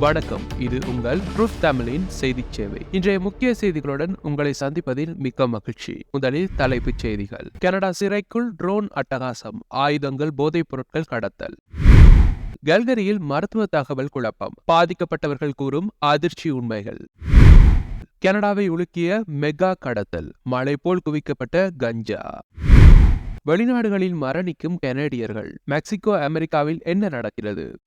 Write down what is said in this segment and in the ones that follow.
வணக்கம். இது உங்கள் ட்ரூத் தமிழின் செய்தி சேவை. இன்றைய முக்கிய செய்திகளுடன் உங்களை சந்திப்பதில் மிக்க மகிழ்ச்சி. முதலில் தலைப்புச் செய்திகள். கனடா சிறைக்குள் ட்ரோன் அட்டகாசம். ஆயுதங்கள் போதைப் பொருட்கள் கடத்தல். கல்கரியில் மருத்துவ தகவல் குழப்பம். பாதிக்கப்பட்டவர்கள் கூறும் அதிர்ச்சி உண்மைகள். கனடாவை உலுக்கிய மெகா கடத்தல். மழை போல் குவிக்கப்பட்ட கஞ்சா. வெளிநாடுகளில் மரணிக்கும் கனேடியர்கள். மெக்சிகோ அமெரிக்காவில் என்ன நடக்கிறது?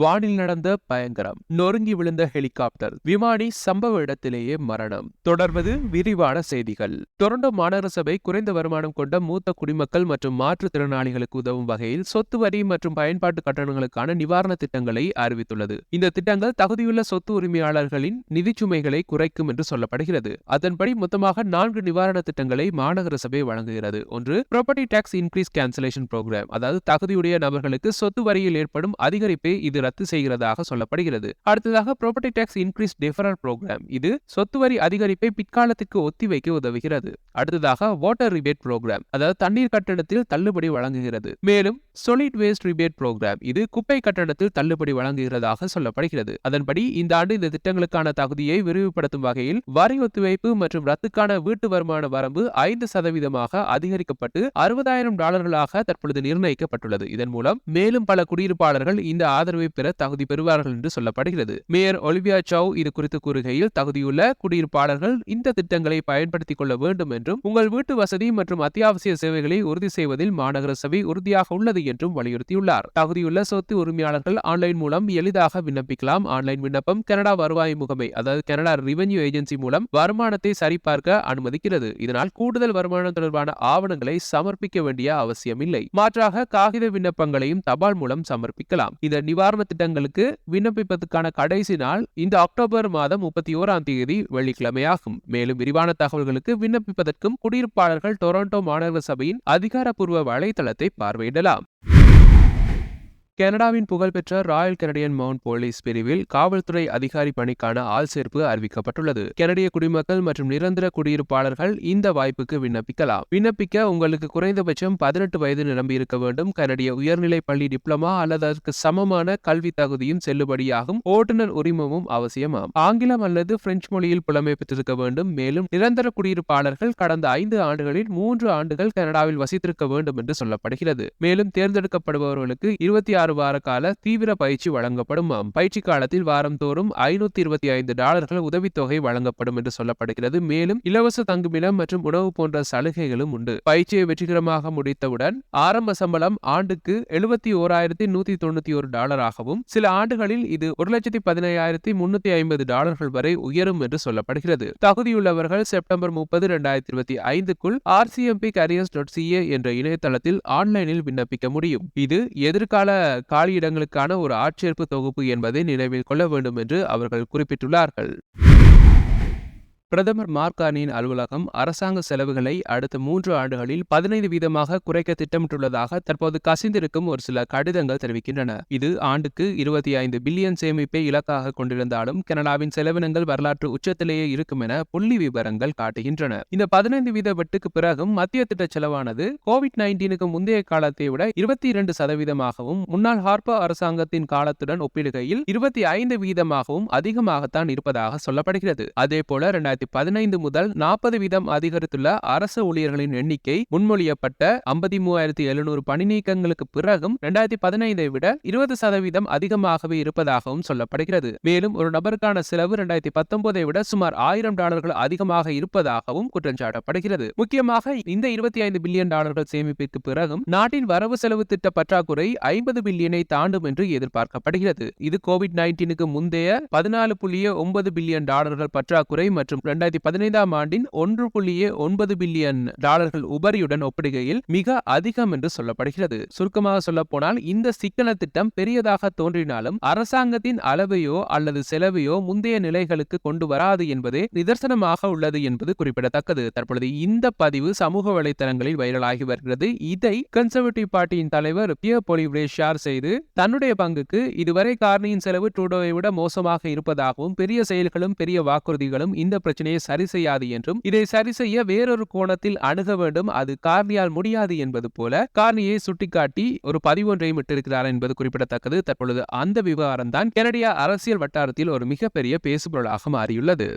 வானில் நடந்த பயங்கரம். நொறுங்கி விழுந்த ஹெலிகாப்டர். விமானி சம்பவ இடத்திலேயே மரணம். தொடர்வது விரிவான செய்திகள். டொரண்டோ மாநகர சபை குறைந்த வருமானம் கொண்ட மூத்த குடிமக்கள் மற்றும் மாற்றுத்திறனாளிகளுக்கு உதவும் வகையில் சொத்து வரி மற்றும் பயன்பாட்டு கட்டணங்களுக்கான நிவாரண திட்டங்களை அறிவித்துள்ளது. இந்த திட்டங்கள் தகுதியுள்ள சொத்து உரிமையாளர்களின் நிதிச்சுமைகளை குறைக்கும் என்று சொல்லப்படுகிறது. அதன்படி மொத்தமாக நான்கு நிவாரண திட்டங்களை மாநகர சபை வழங்குகிறது. ஒன்று property tax increase cancellation programme அதாவது தகுதியுடைய நபர்களுக்கு சொத்து வரியில் ஏற்படும் அதிகரிப்பை இது ரத்து செய்கிறதாக சொல்லப்படுகிறது. அடுத்ததாக property tax increase deferral programme இது சொத்து வரி அதிகரிப்பை பிற்காலத்துக்கு ஒத்திவைக்க உதவுகிறது. அடுத்ததாக வாட்டர் ரிபேட் ப்ரோக்ராம் அதாவது தண்ணீர் கட்டணத்தில் தள்ளுபடி வழங்குகிறது. மேலும் சொலிட் வேஸ்ட் ரிபேட் ப்ரோக்ராம் இது குப்பை கட்டணத்தில் தள்ளுபடி வழங்குகிறதாக சொல்லப்படுகிறது. அதன்படி இந்த ஆண்டு இந்த திட்டங்களுக்கான தகுதியை விரிவுபடுத்தும் வகையில் வரி ஒத்திவைப்பு மற்றும் ரத்துக்கான வீட்டு வருமான வரம்பு ஐந்து சதவீதமாக அதிகரிக்கப்பட்டு அறுபதாயிரம் டாலர்களாக தற்பொழுது நிர்ணயிக்கப்பட்டுள்ளது. இதன் மூலம் மேலும் பல குடியிருப்பாளர்கள் இந்த ஆதரவை பெற தகுதி பெறுவார்கள் என்று சொல்லப்படுகிறது. மேயர் ஒலிவியா சவ் இது குறித்து கூறுகையில் தகுதியுள்ள குடியிருப்பாளர்கள் இந்த திட்டங்களை பயன்படுத்திக் கொள்ள வேண்டும் என்றும் உங்கள் வீட்டு வசதி மற்றும் அத்தியாவசிய சேவைகளை உறுதி செய்வதில் மாநகர சபை உறுதியாக உள்ளது என்றும் வலியுறுத்தியுள்ளார். தகுதியுள்ள சொத்து உரிமையாளர்கள் ஆன்லைன் மூலம் எளிதாக விண்ணப்பிக்கலாம். ஆன்லைன் விண்ணப்பம் கனடா வருவாய் முகமை அதாவது கனடா ரெவென்யூ ஏஜென்சி மூலம் வருமானத்தை சரிபார்க்க அனுமதிக்கிறது. இதனால் கூடுதல் வருமானம் தொடர்பான ஆவணங்களை சமர்ப்பிக்க வேண்டிய அவசியமில்லை. மாற்றாக காகித விண்ணப்பங்களையும் தபால் மூலம் சமர்ப்பிக்கலாம். இந்த நிவாரண திட்டங்களுக்கு விண்ணப்பிப்பதற்கான கடைசி நாள் இந்த அக்டோபர் மாதம் முப்பத்தி ஓராம் தேதி வெள்ளிக்கிழமையாகும். மேலும் விரிவான தகவல்களுக்கு விண்ணப்பிப்பதற்கும் குடியிருப்பாளர்கள் டொரண்டோ மாநகர சபையின் அதிகாரப்பூர்வ வலைதளத்தை பார்வையிடலாம். கனடாவின் புகழ்பெற்ற ராயல் கனடியன் மவுண்ட் போலீஸ் பிரிவில் காவல்துறை அதிகாரி பணிக்கான ஆள் சேர்ப்பு அறிவிக்கப்பட்டுள்ளது. கனடிய குடிமக்கள் மற்றும் நிரந்தர குடியிருப்பாளர்கள் இந்த வாய்ப்புக்கு விண்ணப்பிக்கலாம். விண்ணப்பிக்க உங்களுக்கு குறைந்தபட்சம் பதினெட்டு வயது நிரம்பியிருக்க வேண்டும். கனடிய உயர்நிலை பள்ளி டிப்ளமா அல்லது அதற்கு சமமான கல்வி தகுதியும் செல்லுபடியாகும். ஓட்டுநர் உரிமமும் அவசியமாம். ஆங்கிலம் அல்லது பிரெஞ்சு மொழியில் புலமை பெற்றிருக்க வேண்டும். மேலும் நிரந்தர குடியிருப்பாளர்கள் கடந்த ஐந்து ஆண்டுகளில் மூன்று ஆண்டுகள் கனடாவில் வசித்திருக்க வேண்டும் என்று சொல்லப்படுகிறது. மேலும் தேர்ந்தெடுக்கப்படுபவர்களுக்கு இருபத்தி ஆறு வார கால தீவிர பயிற்சி வழங்கப்படும். பயிற்சி காலத்தில் வாரந்தோறும் ஐநூத்தி இருபத்தி ஐந்து டாலர்கள் உதவித்தொகை வழங்கப்படும் என்று சொல்லப்படுகிறது. மேலும் இலவச தங்குமிடம் மற்றும் உணவு போன்ற சலுகைகளும் உண்டு. பயிற்சியை வெற்றிகரமாக முடித்தவுடன் ஆரம்ப சம்பளம் ஆண்டுக்கு எழுபத்தி ஓராயிரத்தி நூத்தி தொண்ணூத்தி ஒரு டாலராகவும் சில ஆண்டுகளில் இது ஒரு லட்சத்தி பதினையாயிரத்தி முன்னூத்தி ஐம்பது டாலர்கள் வரை உயரும் என்று சொல்லப்படுகிறது. தகுதியுள்ளவர்கள் செப்டம்பர் முப்பது இரண்டாயிரத்தி இருபத்தி ஐந்துக்குள் ஆர்சிஎம்பி கரியர்ஸ் டாட் சிஏ என்ற இணையதளத்தில் ஆன்லைனில் விண்ணப்பிக்க முடியும். இது எதிர்கால காலியிடங்களுக்கான ஒரு ஆட்சேர்ப்பு தொகுப்பு என்பதை நினைவில் கொள்ள வேண்டும் என்று அவர்கள் குறிப்பிட்டுள்ளார்கள். பிரதமர் மார்கானியின் அலுவலகம் அரசாங்க செலவுகளை அடுத்த மூன்று ஆண்டுகளில் பதினைந்து வீதமாக குறைக்க திட்டமிட்டுள்ளதாக தற்போது கசிந்திருக்கும் ஒரு சில கடிதங்கள் தெரிவிக்கின்றன. இது ஆண்டுக்கு இருபத்தி ஐந்து பில்லியன் சேமிப்பை இலக்காக கொண்டிருந்தாலும் கனடாவின் செலவினங்கள் வரலாற்று உச்சத்திலேயே இருக்கும் என புள்ளி விவரங்கள் காட்டுகின்றன. இந்த பதினைந்து வீத வெட்டுக்கு பிறகும் மத்திய திட்ட செலவானது கோவிட் நைன்டீனுக்கு முந்தைய காலத்தை விட இருபத்தி இரண்டு சதவீதமாகவும் முன்னாள் ஹார்பா அரசாங்கத்தின் காலத்துடன் ஒப்பிடுகையில் இருபத்தி ஐந்து வீதமாகவும் அதிகமாகத்தான் இருப்பதாக சொல்லப்படுகிறது. அதே போல இரண்டாயிரத்தி பதினைந்து முதல் நாற்பது வீதம் அதிகரித்துள்ள அரசு ஊழியர்களின் எண்ணிக்கை முன்மொழியப்பட்ட ஐம்பத்தி மூவாயிரத்தி எழுநூறு பணி நீக்கங்களுக்கு பிறகும் இரண்டாயிரத்தி பதினைந்தை விட இருபது சதவீதம் அதிகமாகவே இருப்பதாகவும் சொல்லப்படுகிறது. மேலும் ஒரு நபருக்கான செலவு இரண்டாயிரத்தி பத்தொன்பதை விட சுமார் ஆயிரம் டாலர்கள் அதிகமாக இருப்பதாகவும் குற்றம் சாட்டப்படுகிறது முக்கியமாக இந்த இருபத்தி ஐந்து பில்லியன் டாலர்கள் சேமிப்பிற்கு பிறகும் நாட்டின் வரவு செலவு திட்ட பற்றாக்குறை ஐம்பது பில்லியனை தாண்டும் என்று எதிர்பார்க்கப்படுகிறது. இது கோவிட் நைன்டீனுக்கு முந்தைய பதினாலு புள்ளிய ஒன்பது பில்லியன் டாலர்கள் பற்றாக்குறை மற்றும் இரண்டாயிரத்தி பதினைந்தாம் ஆண்டின் ஒன்று புள்ளியே ஒன்பது பில்லியன் டாலர்கள் உபரியுடன் ஒப்பிடுகையில் மிக அதிகம் என்று சொல்லப்படுகிறது. சுருக்கமாக சொல்ல போனால் இந்த சிக்கன திட்டம் பெரியதாக தோன்றினாலும் அரசாங்கத்தின் அளவையோ அல்லது செலவையோ முந்தைய நிலைகளுக்கு கொண்டு வராது என்பதே நிதர்சனமாக உள்ளது என்பது குறிப்பிடத்தக்கது. தற்பொழுது இந்த பதிவு சமூக வலைதளங்களில் வைரலாகி வருகிறது. இதை கன்சர்வேட்டிவ் பார்ட்டியின் தலைவர் பியர் பொலிவ்ரே ஷேர் செய்து தன்னுடைய பங்குக்கு இதுவரை காரணியின் செலவு ட்ரூடோவை விட மோசமாக இருப்பதாகவும் பெரிய செயல்களும் பெரிய வாக்குறுதிகளும் இந்த பிரச்சனையை சரி செய்யாது என்றும் இதை சரி செய்ய வேறொரு கோணத்தில் அணுக வேண்டும். அது கார்னியால் முடியாது என்பது போல கார்னியை சுட்டிக்காட்டி ஒரு பதிவொன்றையும் விட்டிருக்கிறார் என்பது குறிப்பிடத்தக்கது. தற்பொழுது அந்த விவகாரம் தான் கனடிய அரசியல் வட்டாரத்தில் ஒரு மிகப்பெரிய பேசுபொருளாக மாறியுள்ளது.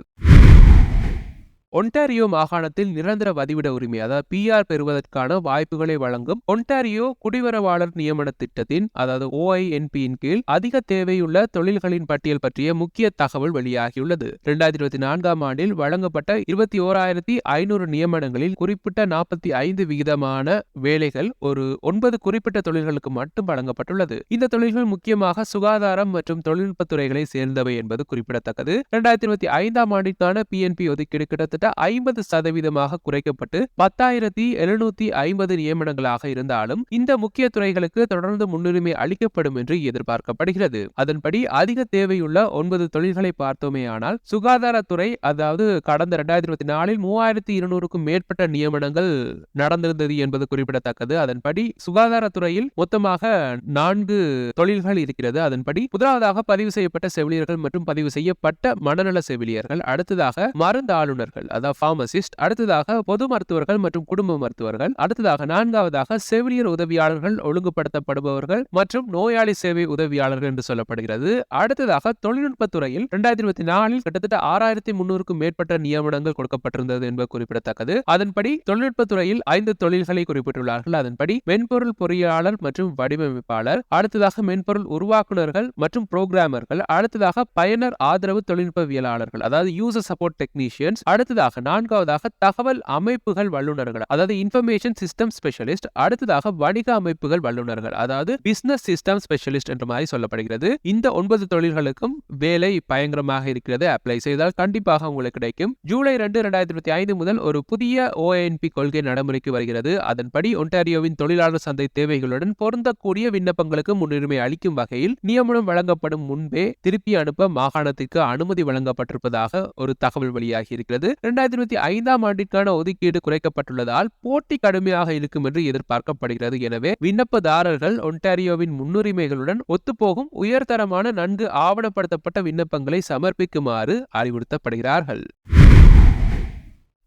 ஒன்டாரியோ மாகாணத்தில் நிரந்தர வதிவிட உரிமை அதாவது பிஆர் பெறுவதற்கான வாய்ப்புகளை வழங்கும் ஒன்டாரியோ குடிவரவாளர் நியமன திட்டத்தின் அதாவது ஓஐஎன்பியின் கீழ் அதிக தேவையுள்ள தொழில்களின் பட்டியல் பற்றிய முக்கிய தகவல் வெளியாகியுள்ளது. இரண்டாயிரத்தி இருபத்தி நான்காம் ஆண்டில் வழங்கப்பட்ட இருபத்தி ஓராயிரத்தி ஐநூறு நியமனங்களில் குறிப்பிட்ட நாற்பத்தி ஐந்து விகிதமான வேலைகள் ஒரு ஒன்பது குறிப்பிட்ட தொழில்களுக்கு மட்டும் வழங்கப்பட்டுள்ளது. இந்த தொழில்கள் முக்கியமாக சுகாதாரம் மற்றும் தொழில்நுட்ப துறைகளை சேர்ந்தவை என்பது குறிப்பிடத்தக்கது. இரண்டாயிரத்தி இருபத்தி ஐந்தாம் ஆண்டிற்கான பிஎன்பி ஒதுக்கீடு கிட்டத்தட்ட ஐம்பது சதவீதமாக குறைக்கப்பட்டு பத்தாயிரத்தி எழுநூத்தி ஐம்பது நியமனங்களாக இருந்தாலும் இந்த முக்கிய துறைகளுக்கு தொடர்ந்து முன்னுரிமை அளிக்கப்படும் என்று எதிர்பார்க்கப்படுகிறது. அதன்படி அதிக தேவையுள்ள ஒன்பது தொழில்களை பார்த்தோமேயானால் சுகாதாரத்துறை அதாவது கடந்த இரண்டாயிரத்தி இருபத்தி நாலில் மூவாயிரத்தி இருநூறுக்கும் மேற்பட்ட நியமனங்கள் நடந்திருந்தது என்பது குறிப்பிடத்தக்கது. அதன்படி சுகாதாரத்துறையில் மொத்தமாக நான்கு தொழில்கள் இருக்கிறது. அதன்படி முதலாவதாக பதிவு செய்யப்பட்ட செவிலியர்கள் மற்றும் பதிவு செய்யப்பட்ட மனநல செவிலியர்கள் அடுத்ததாக மருந்து ஆளுநர்கள் அதாவது ஃபார்மசிஸ்ட் அடுத்ததாக பொது மருத்துவர்கள் மற்றும் குடும்ப மருத்துவர்கள். அடுத்ததாக நான்காவதாக செவிலியர் உதவியாளர்கள் ஒழுங்குபடுத்தப்படுபவர்கள் மற்றும் நோயாளி சேவை உதவியாளர்கள் என்று சொல்லப்படுகிறது. அடுத்ததாக தொழில்நுட்பத்துறையில் இரண்டாயிரத்தி இருபத்தி நாலில் கிட்டத்தட்ட ஆறாயிரத்தி முன்னூறுக்கும் மேற்பட்ட நியமனங்கள் கொடுக்கப்பட்டிருந்தது என்பது குறிப்பிடத்தக்கது. அதன்படி தொழில்நுட்பத்துறையில் ஐந்து தொழில்களை குறிப்பிட்டுள்ளார்கள். அதன்படி மென்பொருள் பொறியாளர் மற்றும் வடிவமைப்பாளர். அடுத்ததாக மென்பொருள் உருவாக்குநர்கள் மற்றும் புரோகிராமர்கள் அடுத்ததாக பயனர் ஆதரவு தொழில்நுட்பவியலாளர்கள். அதாவது யூசர் சப்போர்ட் டெக்னீஷியன்ஸ் அடுத்ததாக நான்காவதாக தகவல் அமைப்புகள் வல்லுநர்கள் அதாவது இன்ஃபர்மேஷன் சிஸ்டம் ஸ்பெஷலிஸ்ட் அடுத்ததாக வணிக அமைப்புகள் வல்லுநர்கள் அதாவது பிசினஸ் சிஸ்டம் ஸ்பெஷலிஸ்ட் என்ற மாதிரி சொல்லப்படுகிறது. இந்த ஒன்பது தொழில்களுக்கும் வேலை பயங்கரமாக இருக்கிறது. அப்ளை செய்தால் கண்டிப்பாக உங்களுக்கு கிடைக்கும். ஜூலை ரெண்டு இரண்டாயிரத்தி இருபத்தி ஐந்து முதல் ஒரு புதிய ஓஎன்பி கொள்கை நடைமுறைக்கு வருகிறது. அதன்படி ஒன்டாரியோவின் தொழிலாளர் சந்தை தேவைகளுடன் பொருந்தக்கூடிய விண்ணப்பங்களுக்கு முன்னுரிமை அளிக்கும் வகையில் நியமனம் வழங்கப்படும் முன்பே திருப்பி அனுப்ப மாகாணத்திற்கு அனுமதி வழங்கப்பட்டிருப்பதாக ஒரு தகவல் வெளியாகி இருக்கிறது. இரண்டாயிரத்தி இருபத்தி ஐந்தாம் ஆண்டிற்கான ஒதுக்கீடு குறைக்கப்பட்டுள்ளதால் போட்டி கடுமையாக இருக்கும் என்று எதிர்பார்க்கப்படுகிறது. எனவே விண்ணப்பதாரர்கள் ஒன்டாரியோவின் முன்னுரிமைகளுடன் ஒத்துப்போகும் உயர்தரமான நன்கு ஆவணப்படுத்தப்பட்ட விண்ணப்பங்களை சமர்ப்பிக்குமாறு அறிவுறுத்தப்படுகிறார்கள்.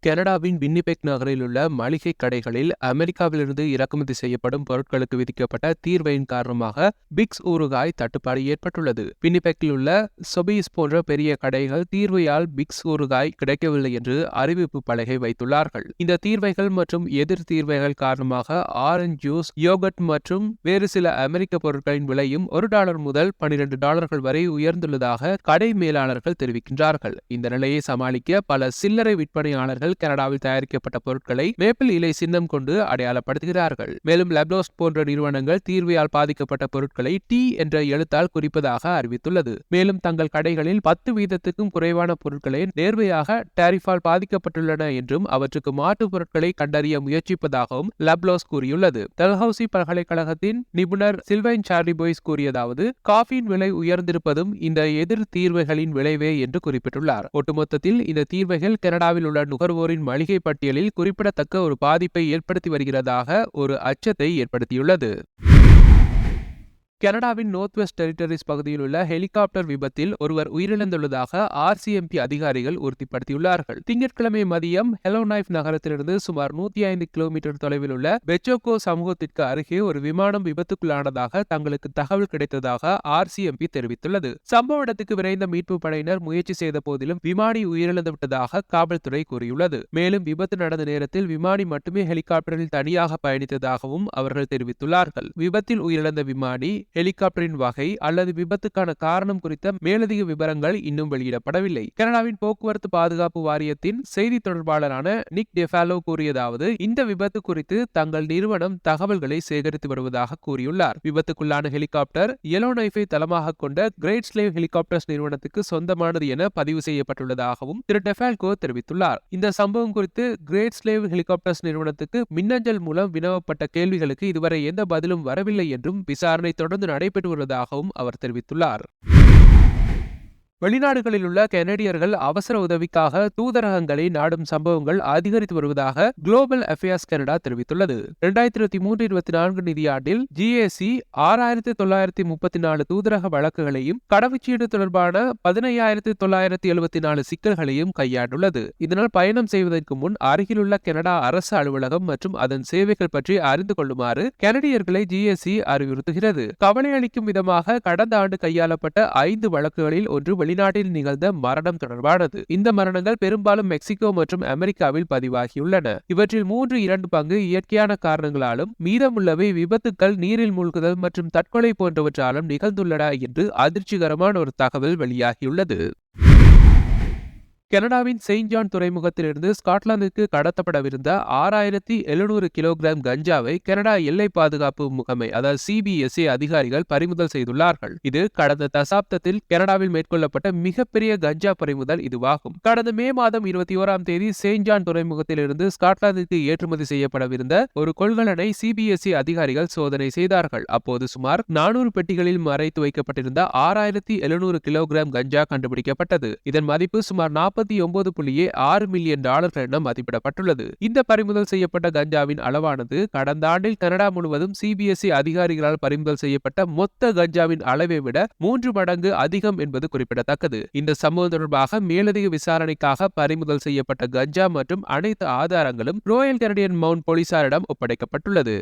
கனடாவின் வின்னிபெக் நகரில் உள்ள மளிகை கடைகளில் அமெரிக்காவிலிருந்து இறக்குமதி செய்யப்படும் பொருட்களுக்கு விதிக்கப்பட்ட தீர்வையின் காரணமாக பிக்ஸ் ஊறுகாய் தட்டுப்பாடு ஏற்பட்டுள்ளது. வின்னிபெக்கில் உள்ள சொபீஸ் போன்ற பெரிய கடைகள் தீர்வையால் பிக்ஸ் ஊறுகாய் கிடைக்கவில்லை என்று அறிவிப்பு பலகை வைத்துள்ளார்கள். இந்த தீர்வைகள் மற்றும் எதிர் தீர்வைகள் காரணமாக ஆரஞ்சு ஜூஸ் யோகட் மற்றும் வேறு சில அமெரிக்க பொருட்களின் விலையும் ஒரு டாலர் முதல் பனிரெண்டு டாலர்கள் வரை உயர்ந்துள்ளதாக கடை மேலாளர்கள் தெரிவிக்கின்றார்கள். இந்த நிலையை சமாளிக்க பல சில்லறை விற்பனையாளர்கள் கனடாவில் தயாரிக்கப்பட்ட பொருட்களை மேப்பிள் இலை சின்னம் கொண்டு அடையாளப்படுத்துகிறார்கள். மேலும் லெப்லோஸ்ட் போன்ற நிறுவனங்கள் தீர்வையால் பாதிக்கப்பட்ட பொருட்களை டி என்ற எழுத்தால் குறிப்பதாக அறிவித்துள்ளது. மேலும் தங்கள் கடைகளில் பத்து வீதத்துக்கும் குறைவான பொருட்களை நேர்வையாக டாரிஃபால் பாதிக்கப்பட்டுள்ளன என்றும் அவற்றுக்கு மாற்று பொருட்களை கண்டறிய முயற்சிப்பதாகவும் லப்லோஸ் கூறியுள்ளது. டல்ஹவுசி பல்கலைக்கழகத்தின் நிபுணர் சில்வைன் சார்லி போய்ஸ் கூறியதாவது காஃபியின் விலை உயர்ந்திருப்பதும் இந்த எதிர் தீர்வைகளின் விளைவே என்று குறிப்பிட்டுள்ளார். ஒட்டுமொத்தத்தில் இந்த தீர்வைகள் கனடாவில் உள்ள நுகர்வோர் வாங்குவோரின் மளிகை பட்டியலில் குறிப்பிடத்தக்க ஒரு பாதிப்பை ஏற்படுத்தி வருகிறதாக ஒரு அச்சத்தை ஏற்படுத்தியுள்ளது. கனடாவின் நோர்த் வெஸ்ட் டெரிட்டரிஸ் பகுதியில் உள்ள ஹெலிகாப்டர் விபத்தில் ஒருவர் உயிரிழந்துள்ளதாக ஆர்சிஎம்பி அதிகாரிகள் உறுதிப்படுத்தியுள்ளார்கள். திங்கட்கிழமை மதியம் ஹெலோனைஃப் நகரத்திலிருந்து சுமார் நூத்தி ஐந்து கிலோமீட்டர் தொலைவில் உள்ள பெச்சோகோ சமூகத்திற்கு அருகே ஒரு விமானம் விபத்துக்குள்ளானதாக தங்களுக்கு தகவல் கிடைத்ததாக ஆர்சிஎம்பி தெரிவித்துள்ளது. சம்பவ இடத்துக்கு விரைந்த மீட்பு படையினர் முயற்சி செய்த போதிலும் விமானி உயிரிழந்து விட்டதாக காவல்துறை கூறியுள்ளது. மேலும் விபத்து நடந்த நேரத்தில் விமானி மட்டுமே ஹெலிகாப்டரில் தனியாக பயணித்ததாகவும் அவர்கள் தெரிவித்துள்ளார்கள். விபத்தில் உயிரிழந்த விமானி ஹெலிகாப்டரின் வகை அல்லது விபத்துக்கான காரணம் குறித்த மேலதிக விவரங்கள் இன்னும் வெளியிடப்படவில்லை. கனடாவின் போக்குவரத்து பாதுகாப்பு வாரியத்தின் செய்தி தொடர்பாளரான நிக் டெஃபாலோ கூறியதாவது இந்த விபத்து குறித்து தங்கள் நிறுவனம் தகவல்களை சேகரித்து வருவதாக கூறியுள்ளார். விபத்துக்குள்ளான ஹெலிகாப்டர் எலோ நைஃபை தளமாக கொண்ட கிரேட் ஸ்லேவ் ஹெலிகாப்டர்ஸ் நிறுவனத்துக்கு சொந்தமானது என பதிவு செய்யப்பட்டுள்ளதாகவும் திரு டெஃபால்கோ தெரிவித்துள்ளார். இந்த சம்பவம் குறித்து கிரேட் ஸ்லேவ் ஹெலிகாப்டர்ஸ் நிறுவனத்துக்கு மின்னஞ்சல் மூலம் வினவப்பட்ட கேள்விகளுக்கு இதுவரை எந்த பதிலும் வரவில்லை என்றும் விசாரணை தொடர்ந்து நடைபெற்று வருவதாகவும் அவர் தெரிவித்துள்ளார். வெளிநாடுகளில் உள்ள கெனடியர்கள் அவசர உதவிக்காக தூதரகங்களை நாடும் சம்பவங்கள் அதிகரித்து வருவதாக குளோபல் அஃபேர்ஸ் கனடா தெரிவித்துள்ளது. இரண்டாயிரத்தி இருபத்தி மூன்று இருபத்தி நான்கு நிதியாண்டில் ஜிஏசி ஆறாயிரத்தி தொள்ளாயிரத்தி முப்பத்தி நாலு தூதரக வழக்குகளையும் கடவுச்சீடு தொடர்பான பதினையாயிரத்தி தொள்ளாயிரத்தி எழுபத்தி நாலு சிக்கல்களையும் கையாண்டுள்ளது. இதனால் பயணம் செய்வதற்கு முன் அருகிலுள்ள கனடா அரசு அலுவலகம் மற்றும் அதன் சேவைகள் பற்றி அறிந்து கொள்ளுமாறு கனடியர்களை ஜிஎஸ்சி அறிவுறுத்துகிறது. கவலை அளிக்கும் விதமாக கடந்த ஆண்டு கையாளப்பட்ட ஐந்து வழக்குகளில் ஒன்று வெளிநாட்டில் நிகழ்ந்த மரணம் தொடர்பானது. இந்த மரணங்கள் பெரும்பாலும் மெக்சிகோ மற்றும் அமெரிக்காவில் பதிவாகியுள்ளன. இவற்றில் மூன்று இரண்டு பங்கு இயற்கையான காரணங்களாலும் மீதமுள்ளவை விபத்துக்கள் நீரில் மூழ்குதல் மற்றும் தற்கொலை போன்றவற்றாலும் நிகழ்ந்துள்ளன என்று அதிர்ச்சிகரமான ஒரு தகவல் வெளியாகியுள்ளது. கனடாவின் செயின்ட் ஜான் துறைமுகத்திலிருந்து ஸ்காட்லாந்துக்கு கடத்தப்படவிருந்த ஆறாயிரத்தி எழுநூறு கிலோகிராம் கஞ்சாவை கனடா எல்லை பாதுகாப்பு முகமை அதாவது சிபிஎஸ்இ அதிகாரிகள் பறிமுதல் செய்துள்ளார்கள். இது கடந்த தசாப்தத்தில் கனடாவில் மேற்கொள்ளப்பட்ட மிகப்பெரிய கஞ்சா பறிமுதல் இதுவாகும். கடந்த மே மாதம் இருபத்தி ஓராம் தேதி செயின்ட் ஜான் துறைமுகத்திலிருந்து ஸ்காட்லாந்துக்கு ஏற்றுமதி செய்யப்படவிருந்த ஒரு கொள்கலனை சிபிஎஸ்இ அதிகாரிகள் சோதனை செய்தார்கள். அப்போது சுமார் நானூறு பெட்டிகளில் மறைத்து வைக்கப்பட்டிருந்த ஆறாயிரத்தி எழுநூறு கிலோகிராம் கஞ்சா கண்டுபிடிக்கப்பட்டது. இதன் மதிப்பு சுமார் நாற்பது நாற்பத்தி ஒன்பது புள்ளியே ஆறு மில்லியன் டாலர்கள் என மதிப்பிடப்பட்டுள்ளது. இந்த பறிமுதல் செய்யப்பட்ட கஞ்சாவின் அளவானது கடந்த ஆண்டில் கனடா முழுவதும் சிபிஎஸ்இ அதிகாரிகளால் பறிமுதல் செய்யப்பட்ட மொத்த கஞ்சாவின் அளவை விட மூன்று மடங்கு அதிகம் என்பது குறிப்பிடத்தக்கது. இந்த சம்பவம் தொடர்பாக மேலதிக விசாரணைக்காக பறிமுதல் செய்யப்பட்ட கஞ்சா மற்றும் அனைத்து ஆதாரங்களும் ரோயல் கனடியன் மவுண்ட் போலீசாரிடம் ஒப்படைக்கப்பட்டுள்ளது.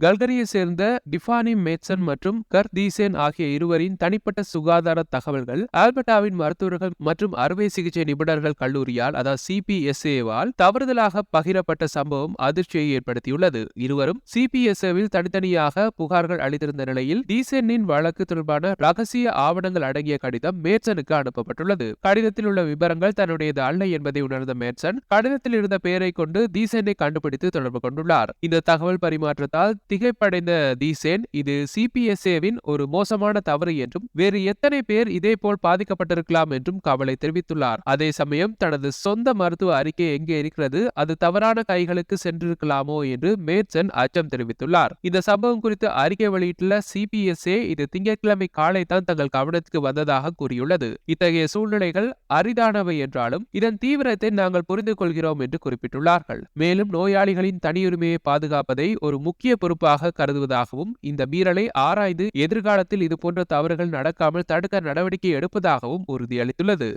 கல்கரியை சேர்ந்த டிஃபானி மேட்சன் மற்றும் கர் தீசேன் ஆகிய இருவரின் தனிப்பட்ட சுகாதார தகவல்கள் ஆல்பர்டாவின் மருத்துவர்கள் மற்றும் அறுவை சிகிச்சை நிபுணர்கள் கல்லூரியால் அதாவது சிபிஎஸ்ஏவால் தவறுதலாக பகிரப்பட்ட சம்பவம் அதிர்ச்சியை ஏற்படுத்தியுள்ளது. இருவரும் சிபிஎஸ்ஏவில் தனித்தனியாக புகார்கள் அளித்திருந்த நிலையில் டீசென்னின் வழக்கு தொடர்பான ரகசிய ஆவணங்கள் அடங்கிய கடிதம் மேட்சனுக்கு அனுப்பப்பட்டுள்ளது. கடிதத்தில் உள்ள விவரங்கள் தன்னுடையது அல்ல என்பதை உணர்ந்த மேட்சன் கடிதத்தில் இருந்த பெயரை கொண்டு தீசென்னை கண்டுபிடித்து தொடர்பு கொண்டுள்ளார். இந்த தகவல் பரிமாற்றத்தால் திகைப்படைந்த தீசேன் இது சிபிஎஸ்ஏவின் ஒரு மோசமான தவறு என்றும் வேறு எத்தனை பேர் இதே போல் பாதிக்கப்பட்டிருக்கலாம் என்றும் கவலை தெரிவித்துள்ளார். அதே சமயம் தனது சொந்த மருத்துவ அறிக்கை எங்கே இருக்கிறது அது தவறான கைகளுக்கு சென்றிருக்கலாமோ என்று மேட்சன் அச்சம் தெரிவித்துள்ளார். இந்த சம்பவம் குறித்து அறிக்கை வெளியிட்டுள்ள சிபிஎஸ்ஏ இது திங்கட்கிழமை காலை தான் தங்கள் கவனத்துக்கு வந்ததாக கூறியுள்ளது. இத்தகைய சூழ்நிலைகள் அரிதானவை என்றாலும் இதன் தீவிரத்தை நாங்கள் புரிந்து கொள்கிறோம் என்று குறிப்பிட்டுள்ளார்கள். மேலும் நோயாளிகளின் தனியுரிமையை பாதுகாப்பதை ஒரு முக்கிய பொறுப்பு பொறுப்பாக கருதுவதாகவும் இந்த மீறலை ஆராய்ந்து எதிர்காலத்தில் இதுபோன்ற தவறுகள் நடக்காமல் தடுக்க நடவடிக்கை எடுப்பதாகவும் உறுதியளித்துள்ளது.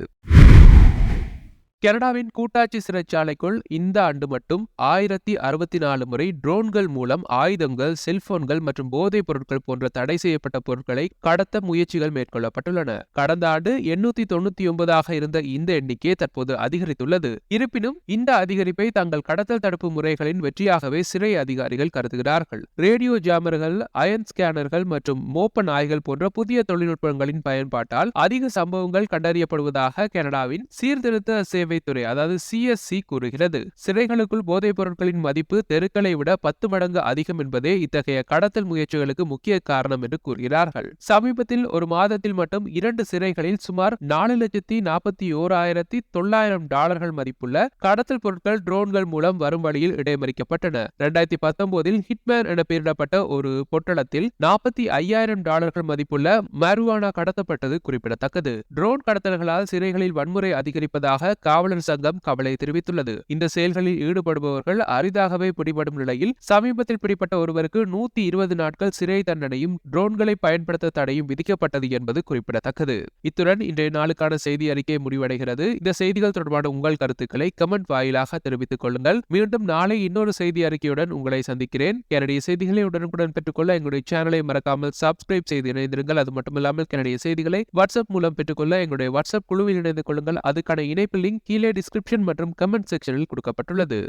கனடாவின் கூட்டாட்சி சிறைச்சாலைக்குள் இந்த ஆண்டு மட்டும் ஆயிரத்தி அறுபத்தி நாலு முறை ட்ரோன்கள் மூலம் ஆயுதங்கள் செல்போன்கள் மற்றும் போதைப் பொருட்கள் போன்ற தடை செய்யப்பட்ட பொருட்களை கடத்த முயற்சிகள் மேற்கொள்ளப்பட்டுள்ளன. கடந்த ஆண்டு எண்ணூத்தி தொண்ணூத்தி ஒன்பதாக இருந்த இந்த எண்ணிக்கை தற்போது அதிகரித்துள்ளது. இருப்பினும் இந்த அதிகரிப்பை தங்கள் கடத்தல் தடுப்பு முறைகளின் வெற்றியாகவே சிறை அதிகாரிகள் கருதுகிறார்கள். ரேடியோ ஜாமர்கள் அயன் ஸ்கேனர்கள் மற்றும் மோப்ப நாய்கள் போன்ற புதிய தொழில்நுட்பங்களின் பயன்பாட்டால் அதிக சம்பவங்கள் கண்டறியப்படுவதாக கனடாவின் சீர்திருத்த சேவை சேவைத்துறை அதாவது சிஎஸ்சி கூறுகிறது. சிறைகளுக்குள் போதைப் பொருட்களின் மதிப்பு தெருக்களை விட பத்து மடங்கு அதிகம் என்பதே இத்தகைய கடத்தல் முயற்சிகளுக்கு முக்கிய காரணம் என்று கூறுகிறார்கள். சமீபத்தில் ஒரு மாதத்தில் மட்டும் இரண்டு சிறைகளில் சுமார் நாலு லட்சத்தி நாற்பத்தி ஓராயிரத்தி தொள்ளாயிரம் டாலர்கள் மதிப்புள்ள கடத்தல் பொருட்கள் ட்ரோன்கள் மூலம் வரும் வழியில் இடைமறிக்கப்பட்டன. இரண்டாயிரத்தி பத்தொன்பதில் ஹிட்மேன் என பெயரிடப்பட்ட ஒரு பொட்டலத்தில் நாற்பத்தி ஐயாயிரம் டாலர்கள் மதிப்புள்ள மருவானா கடத்தப்பட்டது குறிப்பிடத்தக்கது. ட்ரோன் கடத்தல்களால் சிறைகளில் வன்முறை அதிகரிப்பதாக காவல் காவலர் சங்கம் கவலை தெரிவித்துள்ளது. இந்த செயல்களில் ஈடுபடுபவர்கள் அரிதாகவே பிடிபடும் நிலையில் சமீபத்தில் பிடிப்பட்ட ஒருவருக்கு நூத்தி இருபது நாட்கள் சிறை தண்டனையும் ட்ரோன்களை பயன்படுத்த தடையும் விதிக்கப்பட்டது என்பது குறிப்பிடத்தக்கது. இத்துடன் இன்றைய நாளுக்கான செய்தி அறிக்கை முடிவடைகிறது. இந்த செய்திகள் தொடர்பான உங்கள் கருத்துக்களை கமெண்ட் வாயிலாக தெரிவித்துக் கொள்ளுங்கள். மீண்டும் நாளை இன்னொரு செய்தி அறிக்கையுடன் உங்களை சந்திக்கிறேன். என்னுடைய செய்திகளை உடனுக்குடன் பெற்றுக்கொள்ள எங்களுடைய சேனலை மறக்காமல் சப்ஸ்கிரைப் செய்து இணைந்திருங்கள். அது மட்டுமில்லாமல் என்னுடைய செய்திகளை வாட்ஸ்அப் மூலம் பெற்றுக்கொள்ள எங்களுடைய வாட்ஸ்அப் குழுவில் இணைந்து கொள்ளுங்கள். அதுக்கான இணைப்பு லிங்க் கீழே டிஸ்கிரிப்ஷன் மற்றும் கமெண்ட் செக்ஷனில் கொடுக்கப்பட்டுள்ளது.